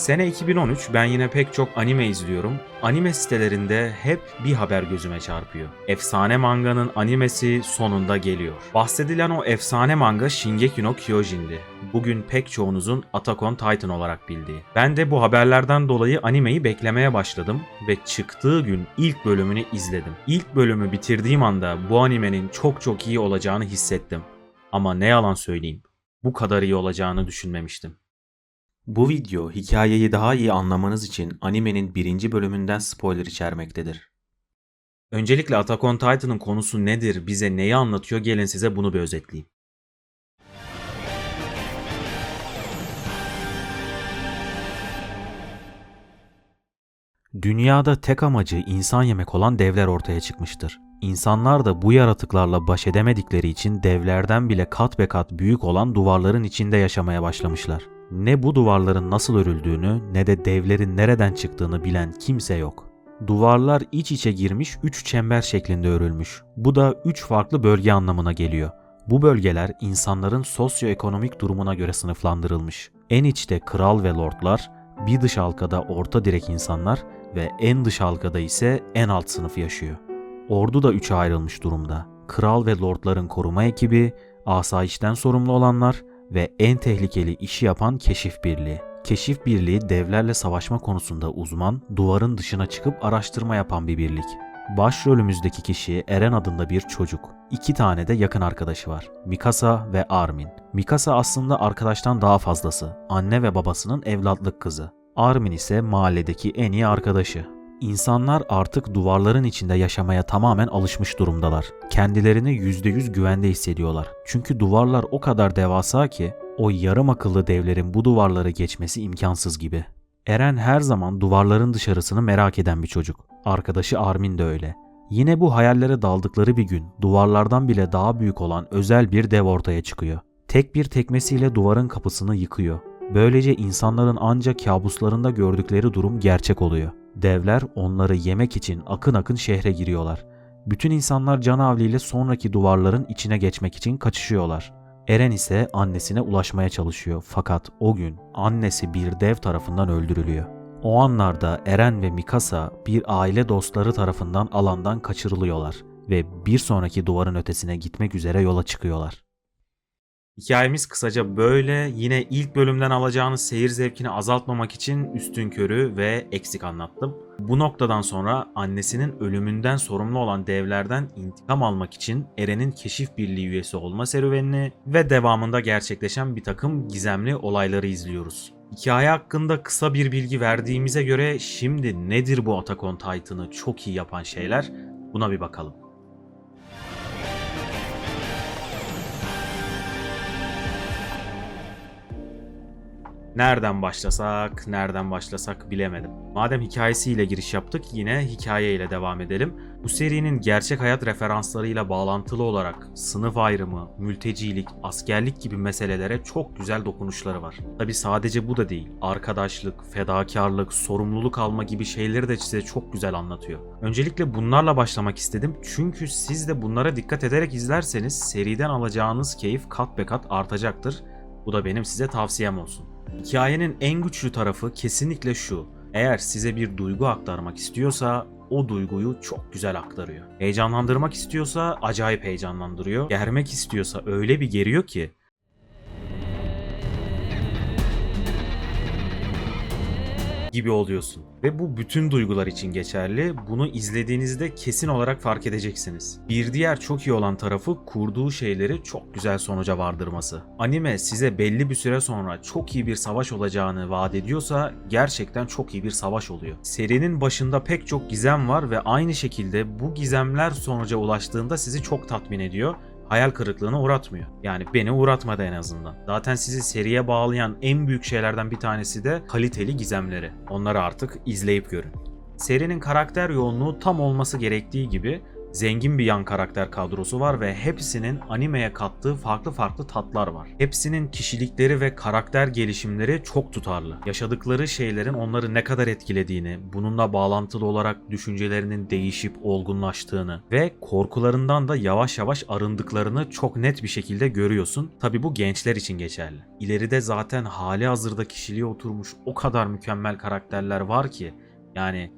Sene 2013 ben yine pek çok anime izliyorum. Anime sitelerinde hep bir haber gözüme çarpıyor. Efsane manganın animesi sonunda geliyor. Bahsedilen o efsane manga Shingeki no Kyojin'di. Bugün pek çoğunuzun Attack on Titan olarak bildiği. Ben de bu haberlerden dolayı animeyi beklemeye başladım ve çıktığı gün ilk bölümünü izledim. İlk bölümü bitirdiğim anda bu animenin çok çok iyi olacağını hissettim. Ama ne yalan söyleyeyim, bu kadar iyi olacağını düşünmemiştim. Bu video hikayeyi daha iyi anlamanız için animenin birinci bölümünden spoiler içermektedir. Öncelikle Attack on Titan'ın konusu nedir, bize neyi anlatıyor gelin size bunu bir özetleyeyim. Dünyada tek amacı insan yemek olan devler ortaya çıkmıştır. İnsanlar da bu yaratıklarla baş edemedikleri için devlerden bile kat be kat büyük olan duvarların içinde yaşamaya başlamışlar. Ne bu duvarların nasıl örüldüğünü ne de devlerin nereden çıktığını bilen kimse yok. Duvarlar iç içe girmiş 3 çember şeklinde örülmüş. Bu da 3 farklı bölge anlamına geliyor. Bu bölgeler insanların sosyoekonomik durumuna göre sınıflandırılmış. En içte kral ve lordlar, bir dış halkada orta direk insanlar ve en dış halkada ise en alt sınıf yaşıyor. Ordu da üçe ayrılmış durumda. Kral ve lordların koruma ekibi, asayişten sorumlu olanlar ve en tehlikeli işi yapan keşif birliği. Keşif birliği devlerle savaşma konusunda uzman, duvarın dışına çıkıp araştırma yapan bir birlik. Başrolümüzdeki kişi Eren adında bir çocuk. İki tane de yakın arkadaşı var. Mikasa ve Armin. Mikasa aslında arkadaştan daha fazlası. Anne ve babasının evlatlık kızı. Armin ise mahalledeki en iyi arkadaşı. İnsanlar artık duvarların içinde yaşamaya tamamen alışmış durumdalar. Kendilerini %100 güvende hissediyorlar. Çünkü duvarlar o kadar devasa ki o yarım akıllı devlerin bu duvarları geçmesi imkansız gibi. Eren her zaman duvarların dışarısını merak eden bir çocuk. Arkadaşı Armin de öyle. Yine bu hayallere daldıkları bir gün duvarlardan bile daha büyük olan özel bir dev ortaya çıkıyor. Tek bir tekmesiyle duvarın kapısını yıkıyor. Böylece insanların ancak kabuslarında gördükleri durum gerçek oluyor. Devler onları yemek için akın akın şehre giriyorlar. Bütün insanlar canavliyle sonraki duvarların içine geçmek için kaçışıyorlar. Eren ise annesine ulaşmaya çalışıyor fakat o gün annesi bir dev tarafından öldürülüyor. O anlarda Eren ve Mikasa bir aile dostları tarafından alandan kaçırılıyorlar ve bir sonraki duvarın ötesine gitmek üzere yola çıkıyorlar. Hikayemiz kısaca böyle. Yine ilk bölümden alacağınız seyir zevkini azaltmamak için üstün körü ve eksik anlattım. Bu noktadan sonra annesinin ölümünden sorumlu olan devlerden intikam almak için Eren'in keşif birliği üyesi olma serüvenini ve devamında gerçekleşen bir takım gizemli olayları izliyoruz. Hikaye hakkında kısa bir bilgi verdiğimize göre şimdi nedir bu Attack on Titan'ı çok iyi yapan şeyler? Buna bir bakalım. Nereden başlasak, nereden başlasak bilemedim. Madem hikayesiyle giriş yaptık yine hikayeyle devam edelim. Bu serinin gerçek hayat referanslarıyla bağlantılı olarak sınıf ayrımı, mültecilik, askerlik gibi meselelere çok güzel dokunuşları var. Tabi sadece bu da değil. Arkadaşlık, fedakarlık, sorumluluk alma gibi şeyleri de size çok güzel anlatıyor. Öncelikle bunlarla başlamak istedim çünkü siz de bunlara dikkat ederek izlerseniz seriden alacağınız keyif kat be kat artacaktır. Bu da benim size tavsiyem olsun. Hikayenin en güçlü tarafı kesinlikle şu. Eğer size bir duygu aktarmak istiyorsa o duyguyu çok güzel aktarıyor. Heyecanlandırmak istiyorsa acayip heyecanlandırıyor. Germek istiyorsa öyle bir geriyor ki gibi oluyorsun. Ve bu bütün duygular için geçerli. Bunu izlediğinizde kesin olarak fark edeceksiniz. Bir diğer çok iyi olan tarafı kurduğu şeyleri çok güzel sonuca vardırması. Anime size belli bir süre sonra çok iyi bir savaş olacağını vaat ediyorsa gerçekten çok iyi bir savaş oluyor. Serinin başında pek çok gizem var ve aynı şekilde bu gizemler sonuca ulaştığında sizi çok tatmin ediyor hayal kırıklığına uğratmıyor. Yani beni uğratmadı en azından. Zaten sizi seriye bağlayan en büyük şeylerden bir tanesi de kaliteli gizemleri. Onları artık izleyip görün. Serinin karakter yoğunluğu tam olması gerektiği gibi Zengin bir yan karakter kadrosu var ve hepsinin animeye kattığı farklı farklı tatlar var. Hepsinin kişilikleri ve karakter gelişimleri çok tutarlı. Yaşadıkları şeylerin onları ne kadar etkilediğini, bununla bağlantılı olarak düşüncelerinin değişip olgunlaştığını ve korkularından da yavaş yavaş arındıklarını çok net bir şekilde görüyorsun. Tabi bu gençler için geçerli. İleride zaten hali hazırda kişiliğe oturmuş o kadar mükemmel karakterler var ki yani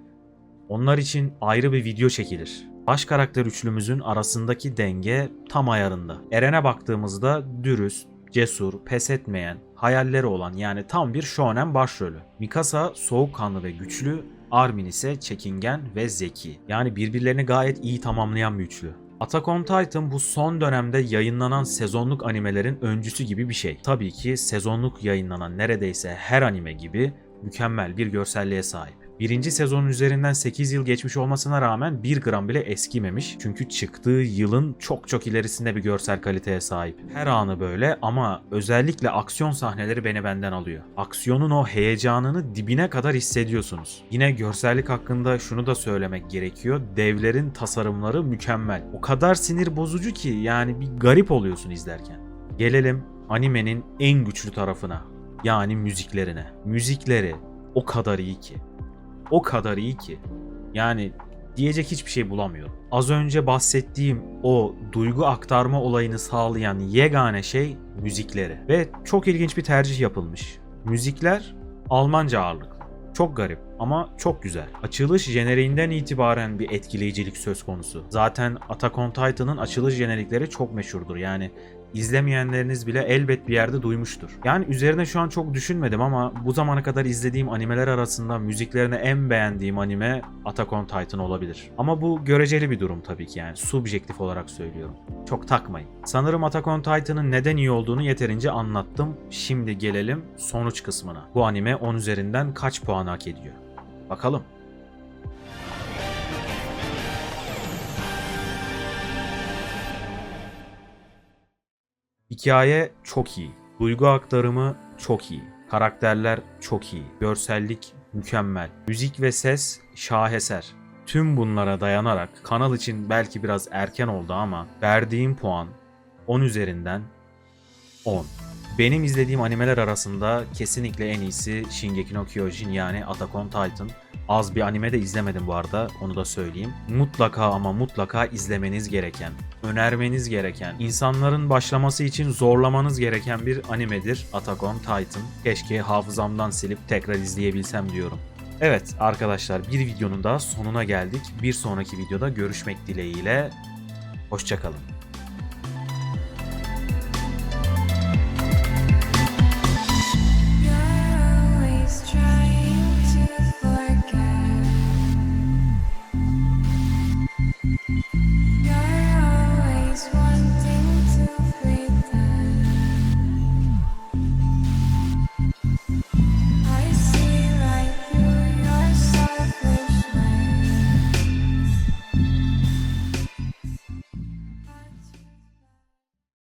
onlar için ayrı bir video çekilir. Baş karakter üçlümüzün arasındaki denge tam ayarında. Eren'e baktığımızda dürüst, cesur, pes etmeyen, hayalleri olan yani tam bir shonen başrolü. Mikasa soğukkanlı ve güçlü, Armin ise çekingen ve zeki. Yani birbirlerini gayet iyi tamamlayan bir üçlü. Attack on Titan bu son dönemde yayınlanan sezonluk animelerin öncüsü gibi bir şey. Tabii ki sezonluk yayınlanan neredeyse her anime gibi mükemmel bir görselliğe sahip. Birinci sezonun üzerinden 8 yıl geçmiş olmasına rağmen 1 gram bile eskimemiş. Çünkü çıktığı yılın çok çok ilerisinde bir görsel kaliteye sahip. Her anı böyle ama özellikle aksiyon sahneleri beni benden alıyor. Aksiyonun o heyecanını dibine kadar hissediyorsunuz. Yine görsellik hakkında şunu da söylemek gerekiyor. Devlerin tasarımları mükemmel. O kadar sinir bozucu ki yani bir garip oluyorsun izlerken. Gelelim animenin en güçlü tarafına. Yani müziklerine. Müzikleri o kadar iyi ki o kadar iyi ki. Yani diyecek hiçbir şey bulamıyorum. Az önce bahsettiğim o duygu aktarma olayını sağlayan yegane şey müzikleri. Ve çok ilginç bir tercih yapılmış. Müzikler Almanca ağırlıklı. Çok garip ama çok güzel. Açılış jeneriğinden itibaren bir etkileyicilik söz konusu. Zaten Attack on Titan'ın açılış jenerikleri çok meşhurdur. Yani izlemeyenleriniz bile elbet bir yerde duymuştur. Yani üzerine şu an çok düşünmedim ama bu zamana kadar izlediğim animeler arasında müziklerini en beğendiğim anime Attack on Titan olabilir. Ama bu göreceli bir durum tabii ki yani subjektif olarak söylüyorum. Çok takmayın. Sanırım Attack on Titan'ın neden iyi olduğunu yeterince anlattım. Şimdi gelelim sonuç kısmına. Bu anime 10 üzerinden kaç puan hak ediyor? Bakalım. Hikaye çok iyi. Duygu aktarımı çok iyi. Karakterler çok iyi. Görsellik mükemmel. Müzik ve ses şaheser. Tüm bunlara dayanarak kanal için belki biraz erken oldu ama verdiğim puan 10 üzerinden 10. Benim izlediğim animeler arasında kesinlikle en iyisi Shingeki no Kyojin yani Attack on Titan. Az bir anime de izlemedim bu arada onu da söyleyeyim. Mutlaka ama mutlaka izlemeniz gereken, önermeniz gereken, insanların başlaması için zorlamanız gereken bir animedir Attack on Titan. Keşke hafızamdan silip tekrar izleyebilsem diyorum. Evet arkadaşlar bir videonun da sonuna geldik. Bir sonraki videoda görüşmek dileğiyle. Hoşçakalın.